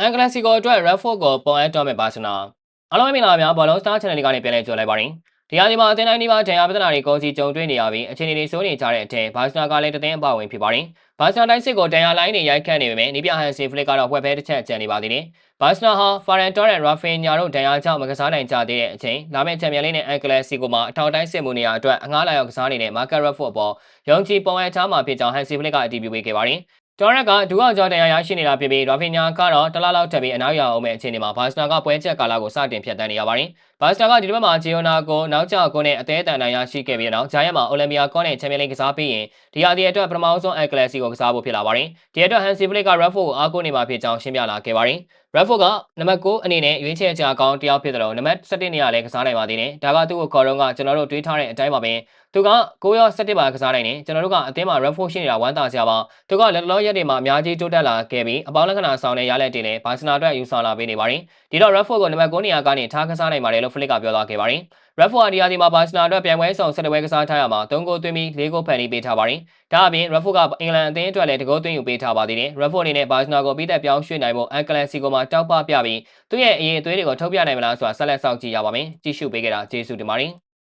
အန်ကလစီကိုအတွက် Redford ကိုပုံအပ်တော့မဲ့ဘာစနာအားလုံးမင်္ဂလာပါများဘောလုံး Star Channel လေးကနေပြန်လည်ကြိုလိုက်ပါရင်ဒီဟာဒီမှာအသင်းတိုင်းဒီမှာဒဏ်ရာပြဿနာတွေကိုစီကြုံတွေ့နေရပြီးအခြေအနေတွေစိုးနေကြတဲ့အထက်ဘာစနာကလည်းတသိန်းအပါဝင်ဖြစ်ပါတယ်ဘာစနာတိုင်းစစ်ကိုဒဏ်ရာလိုင်းတွေရိုက်ခတ်နေပေမဲ့နီးပြဟန်စီဖလစ်ကတော့ဝက်ဖဲတစ်ချက်ကျန်နေပါသေးတယ်ဘာစနာဟာဖာရန်တော်နဲ့ရာဖင်ညာတို့ဒဏ်ရာကြောင့်မကစားနိုင်ကြသေးတဲ့အချိန်လာမယ့်ချန်ပီယံလိနဲ့အန်ကလစီကိုမှာအထောက်တိုင်းစစ်မှုနေရာအတွက်အငှားလာရောက်ကစားနေတဲ့မာကာရက်ဖို့အပေါ်ရုံချီပုံအပ်ချားမှာဖြစ်ကြောင်းဟန်စီဖလစ်ကအတည်ပြုပေးခဲ့ပါတယ် တော်ရက်ကဒူအောင်ကျော်တရားရရှိနေတာဖြစ်ပြီးရာဖင်ညာကတော့တလားလောက်ထပ်ပြီးအနောက်ရအောင်မဲ့အခြေအနေမှာဘာစနာကပွဲချက်ကာလာကိုစတင်ဖြတ်တန်းနေရပါတယ်။ဘာစနာကဒီတစ်ပတ်မှာဂျီယိုနာကိုနောက်ကျကိုနဲ့အသေးအတန်တိုင်းရရှိခဲ့ပြီးနောက်ဂျာယက်မှာအိုလံပီယာကောနဲ့ချန်ပီယံလိကစားပြီးရင်ဒီဟာဒီအတွက်ပထမဆုံးအန်ကလစီကိုကစားဖို့ဖြစ်လာပါတယ်။ဒီအတွက်ဟန်စီဖလစ်ကရက်ဖို့ကိုအားကိုးနေမှာဖြစ်ကြောင်းရှင်းပြလာခဲ့ပါတယ်။ Redford ကနံပါတ်9အနေနဲ့ရွေးချယ်ကြကောင်းတယောက်ဖြစ်တယ်လို့နံပါတ်17နေရာလဲကစားနိုင်ပါသေးတယ်။ဒါကသူ့ကိုခေါ်တော့ကကျွန်တော်တို့တွေးထားတဲ့အတိုင်းပါပဲ။သူက9ရော17ပါကစားနိုင်တယ်။ကျွန်တော်တို့ကအသင်းမှာ Redford ရှိနေတာဝမ်းသာစရာပါ။သူကလက်လောရက်တွေမှာအများကြီးတိုးတက်လာခဲ့ပြီးအပေါင်းလက္ခဏာဆောင်တဲ့ရလက်တွေလည်းဘာစနာအတွက်ယူဆောင်လာပေးနေပါတယ်။ဒီတော့ Redford ကိုနံပါတ်9နေရာကနေထားကစားနိုင်ပါတယ်လို့ Flick ကပြောသွားခဲ့ပါတယ်။ Redford အဒီယာဒီမှာဘာစနာအတွက်ပြန်ပွဲဆောင်17ပွဲကစားထားရမှာ3ဂိုးသွင်းပြီး4ဂိုးဖန်တီးပေးထားပါတယ်။ဒါအပြင် Redford ကအင်္ဂလန်အသင်းအတွက်လည်းတကောသွင်းယူပေးထားပါသေးတယ်။ Redford အနေနဲ့ဘာစနာကိုပြီးသက်ပြောင်းရွှေ့နိုင်ဖို့အန်ကလန်စီကိုမှတောက်ပပြပြီးသူ့ရဲ့အရေးအသွေးတွေကိုထုတ်ပြနိုင်မလားဆိုတာဆက်လက်စောင့်ကြည့်ရပါမယ်။ကြည့်ရှုပေးကြတာကျေးဇူးတင်ပါတယ်။